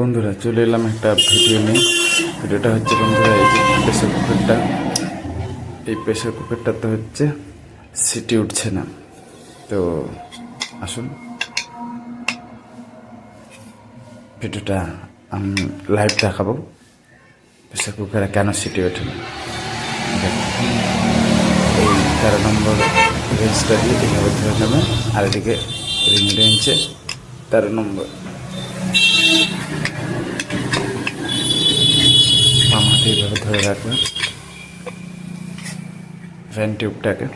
বন্ধুরা, চলে এলাম একটা ভিডিও নিয়ে। ভিডিওটা হচ্ছে বন্ধুরা, এই যে প্রেশার কুকারটা এই প্রেশার কুকারটাতে হচ্ছে সিটি উঠছে না। তো আসুন। ভিডিওটা আমি লাইভ দেখাবো। প্রেশার কুকারে কেন সিটি ওঠে না? এই তেরো নম্বর রেঞ্জটা দিয়ে এইভাবে ধরে নেবেন। আর এদিকে রিং রেঞ্চে তেরো নম্বর। এইভাবে ধরে রাখবেন। ফ্যান টিউবটাকে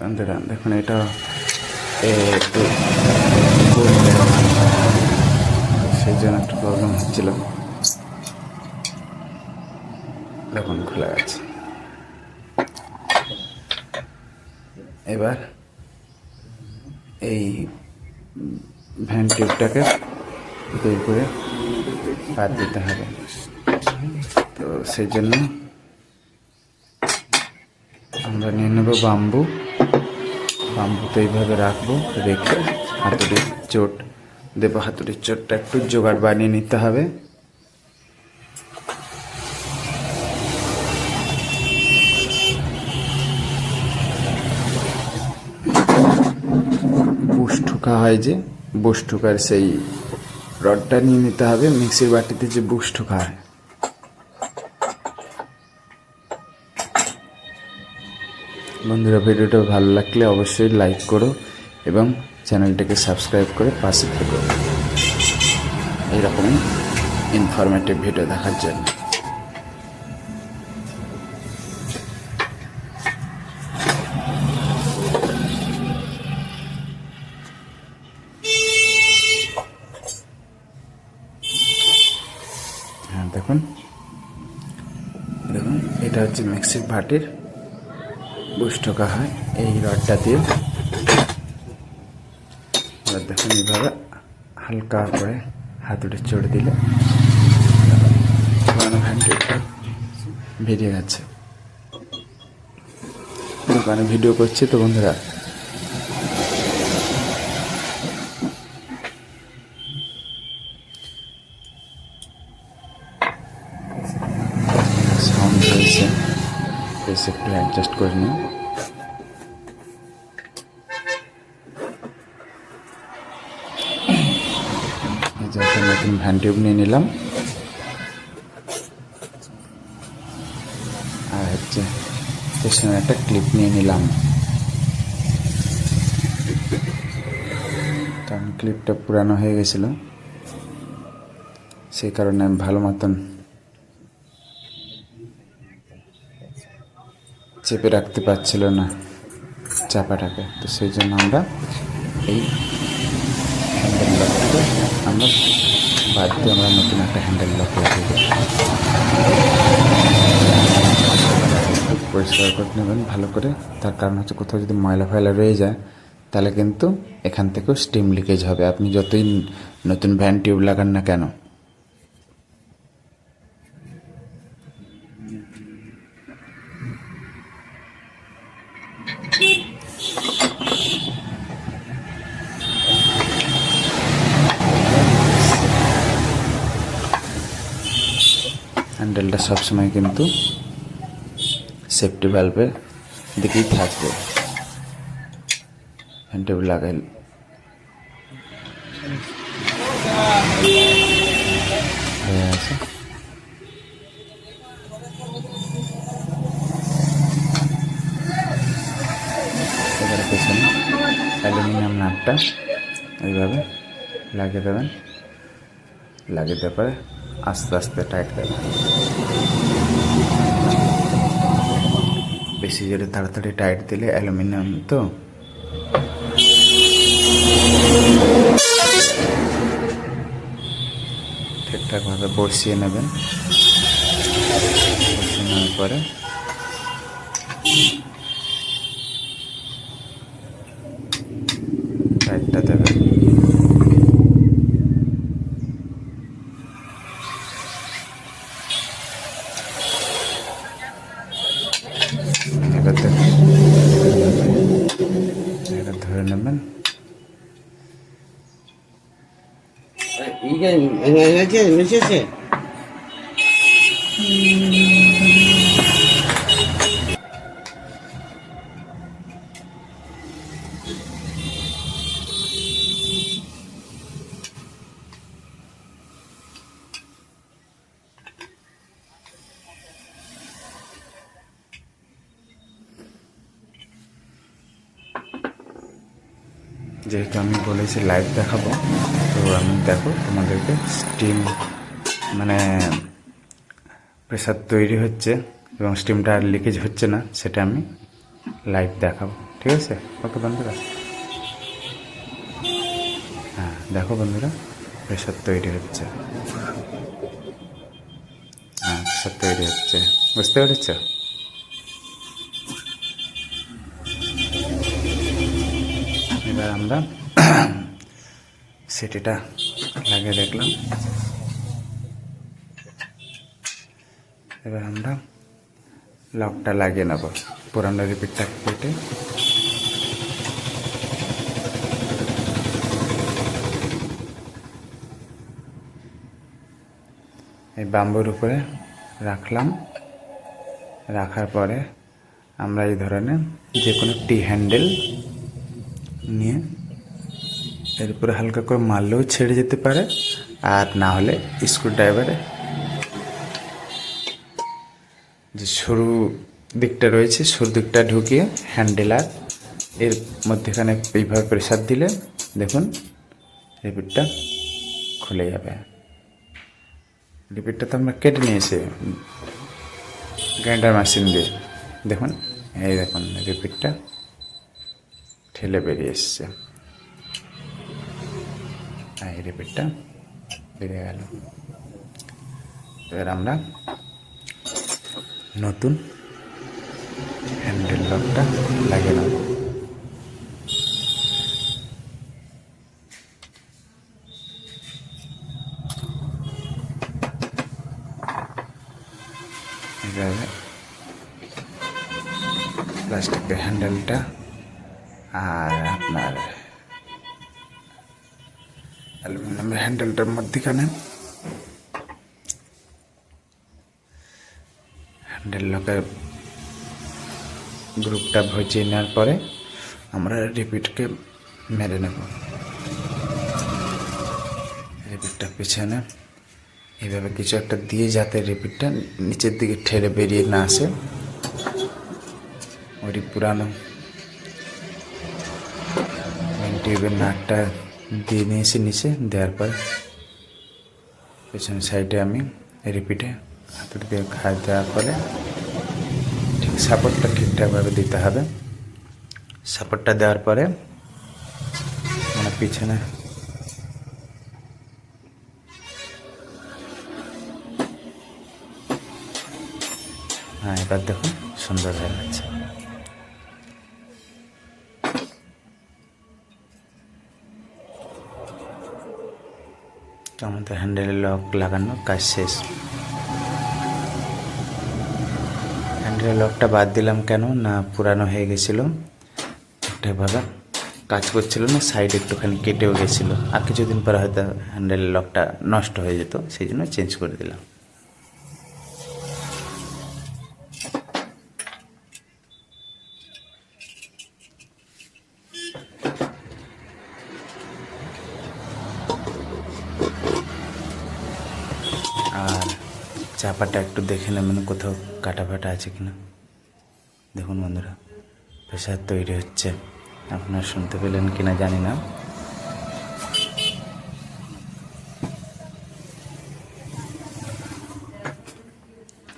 বন্ধুরা দেখুন এটা এ, একটু গোল হয়ে গেছে। সেই জন্য একটু প্রবলেম হচ্ছিল। দেখুন, খুলে গেছে। এবার এই ভ্যান টিউবটাকে বের করে পাত দিতে হবে। তো সেই জন্য আমরা নিয়ে নেব বাম্বু বাম্বুতে এইভাবে রাখব, রেখে হাতুড়ির চোট, দেবো হাতুড়ির চোটটা একটু জোগাড় বানিয়ে নিতে হবে। বুশ ঠোকা হয় যে, বুশ ঠোকার সেই রডটা নিয়ে নিতে হবে, মিক্সির বাটিতে যে বুশ ঠোকা হয়। বন্ধুরা ভিডিওটা ভালো লাগলে অবশ্যই লাইক করো এবং চ্যানেলটাকে সাবস্ক্রাইব করে পাশে থেকো। এইরকমই ইনফরমেটিভ ভিডিও দেখার জন্য। হ্যাঁ দেখুন। দেখুন, এটা হচ্ছে মিক্সির ভাটির বুশ ঠোকা হয় এই রডটা দিয়ে। এবার দেখুন এইভাবে হালকা করে হাতুড়ে চড়ে দিলে পুরানো হ্যান্ডেলটা বেরিয়ে গেছে। দোকানে ভিডিও করছি তো বন্ধুরা। বেশ একটু অ্যাডজাস্ট করে নিই একটা নতুন ভ্যান টিউব নিয়ে নিলাম। আর হচ্ছে পেছনে একটা ক্লিপ নিয়ে নিলাম। কারণ ক্লিপটা পুরানো হয়ে গেছিল। সেই কারণে আমি ভালো মতন চেপে রাখতে পারছিল না চাপাটাকে। তো সেই জন্য আমরা এই হ্যান্ডেল লকটাকে আমরা বাদ দিয়ে আমরা নতুন একটা হ্যান্ডেল লক লাগিয়ে পরিষ্কার করে নেবেন, ভালো করে। তার কারণ হচ্ছে কোথাও যদি ময়লা ফয়লা রয়ে যায়, তাহলে কিন্তু এখান থেকেও স্টিম লিকেজ হবে। আপনি যতই নতুন ভ্যান টিউব লাগান না কেন হ্যান্ডেলটা সবসময় কিন্তু সেফটি ভালভের দিকেই থাকবে হ্যান্ডেল লাগাই নাটটা এইভাবে লাগিয়ে দেবেন। লাগিয়ে দেওয়ার পরে আস্তে আস্তে টাইট দেবেন। বেশি জোরে তাড়াতাড়ি টাইট দিলে অ্যালুমিনিয়াম তো। ঠিকঠাকভাবে বসিয়ে নেবেন। বসিয়ে নেওয়ার পরে 一个你们来来见你们谢谢。嗯。যেহেতু আমি বলেছি লাইভ দেখাবো, তো আমি দেখো তোমাদেরকে স্টিম মানে প্রেসার তৈরি হচ্ছে এবং স্টিমটা আর লিকেজ হচ্ছে না, সেটা আমি লাইভ দেখাবো, ঠিক আছে? ওকে বন্ধুরা? হ্যাঁ দেখো বন্ধুরা প্রেসার তৈরি হচ্ছে। হ্যাঁ প্রেসার তৈরি হচ্ছে। বুঝতে পেরেছ? এবার আমরা সিটিটা লাগিয়ে দেখলাম। এবার আমরা লকটা লাগিয়ে নেব, পুরানো রিপিটটা কেটে এই বাম্বুর উপরে রাখলাম। রাখার পরে আমরা এই ধরনের যে কোনো টি হ্যান্ডেল নিয়ে এর উপরে হালকা করে মারলেও ছেড়ে যেতে পারে, আর না হলে স্ক্রু ড্রাইভারে যে সরু দিকটা রয়েছে, সরু দিকটা ঢুকিয়ে হ্যান্ডেল আর এর মধ্যেখানে এইভাবে প্রেসার দিলে দেখুন রিপিটটা খুলে যাবে। রিপিটটা তো আমরা কেটে নিয়েছি গ্রাইন্ডার মেশিন দিয়ে। দেখুন, এই দেখুন রিপিটটা ঠেলে বেরিয়ে এসছে। এই রিপিটটা বেরিয়ে গেল। এবার আমরা নতুন হ্যান্ডেল লকটা লাগিয়ে নেব। প্লাস্টিকের হ্যান্ডেলটা আর আপনার অ্যালুমিনিয়ামের হ্যান্ডেলটার মধ্যেখানে। হ্যান্ডেল লকের গ্রুপটা ভজিয়ে নেওয়ার পরে আমরা রিপিটকে মেরে নেব। রিপিটটা পিছনে। এইভাবে কিছু একটা দিয়ে যাতে রিপিটটা নিচের দিকে ঠেলে বেরিয়ে না আসে। ওই পুরানো মেন টিউবের নাটটা দিয়ে নিয়েছি নিচে, দেওয়ার পর পেছনের সাইডে আমি রিপিটে হাতের দিয়ে খাই দেওয়ার পরে ঠিক সাপোর্টটা ঠিকঠাকভাবে দিতে হবে। সাপোর্টটা দেওয়ার পরে মানে পিছনে হ্যাঁ এবার দেখুন সুন্দর হয়ে গেছে আমাদের হ্যান্ডেলের লক লাগানো কাজ শেষ। হ্যান্ডেলের লকটা বাদ দিলাম কেন? না, পুরানো হয়ে গেছিল। ঠিকঠাকভাবে কাজ করছিল না সাইড একটুখানি কেটেও গেছিল। আর কিছুদিন পরে হয়তো হ্যান্ডেলের লকটা নষ্ট হয়ে যেত, সেই জন্য চেঞ্জ করে দিলাম আর চাপাটা একটু দেখে নেবেন কোথাও কাটা ফাটা আছে কিনা। দেখুন বন্ধুরা প্রেশার তৈরি হচ্ছে। আপনারা শুনতে পেলেন কিনা জানি না।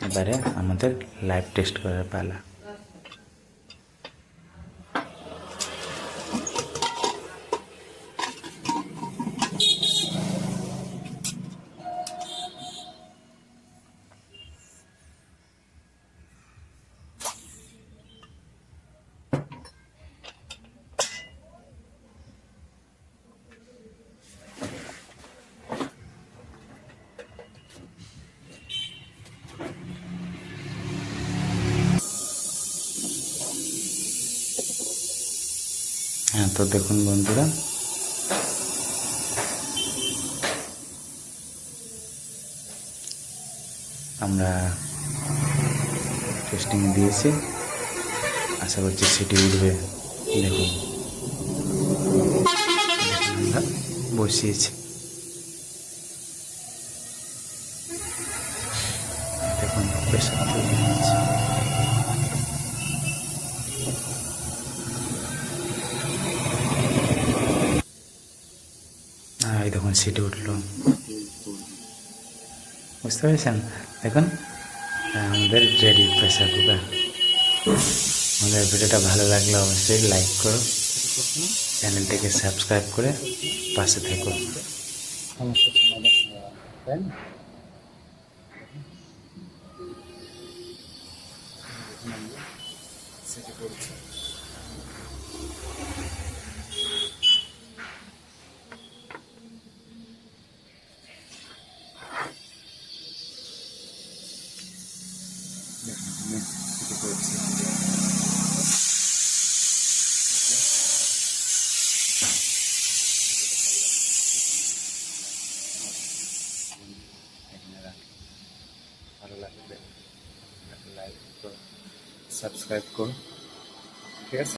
এবারে আমাদের লাইভ টেস্ট করার পালা। হ্যাঁ তো দেখুন বন্ধুরা। আমরা টেস্টিং দিয়েছি। আশা করছি সেটি উঠবে। দেখুন। বসিয়েছি। দেখুন প্রেশার তৈরি হচ্ছে হ্যাঁ এই দেখুন সিটি উঠল। বুঝতে পেরেছেন? দেখুন, আমাদের রেডি প্রেশার কুকার আমাদের ভিডিওটা ভালো লাগলে অবশ্যই লাইক করো চ্যানেলটিকে সাবস্ক্রাইব করে পাশে থেকো সমস্যার সমাধান সাবস্ক্রাইব করো। ঠিক আছে?